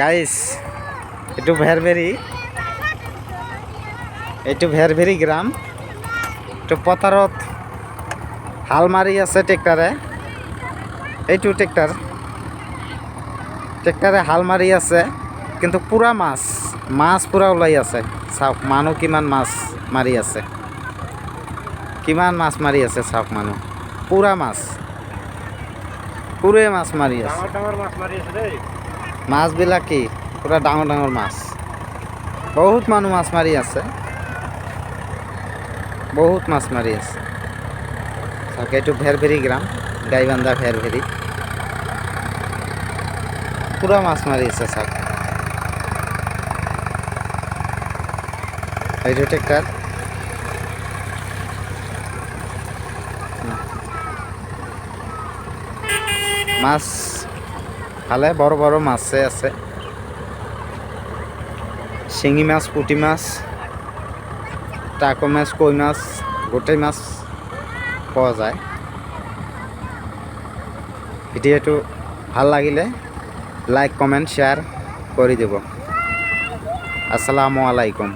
Guys এইটো ভেৰভেৰি এইটো ভেৰভেৰি গ্ৰাম এইটো পথাৰত হাল মাৰি আছে ট্ৰেক্টাৰে এইটো ট্ৰেক্টাৰ ট্ৰেক্টাৰে হাল মাৰি আছে, কিন্তু পূৰা মাছ মাছ পূৰা ওলাই আছে। চাওক মানুহ কিমান মাছ মাৰি আছে। কিমান মাছ মাৰি আছে, চাওক মানুহ পূৰা মাছ। পূৰে মাছ মাৰি আছে। ডাঙৰ ডাঙৰ মাছ মাৰি আছে দেই মাছবিলাক কি? পূৰা ডাঙৰ ডাঙৰ মাছ। বহুত মানুহ মাছ মাৰি আছে। বহুত মাছ মাৰি আছে। চাওক, এইটো ভেৰভেৰি গ্ৰাম, গাইবান্ধা ভেৰভেৰি। পূৰা মাছ মাৰি আছে, চাওক। এইটো ট্ৰেক্টাৰ মাছ ভালে, বড় বড় মাছে আছে। শিঙি মাছ পুঠি মাছ, টাকো মাছ, কই মাছ, গোটেই মাছ পোৱা যায়। ভিডিঅ'টো ভালো লাগিলে লাইক কমেণ্ট শ্বেয়াৰ কৰি দিব। আসসালামু আলাইকুম।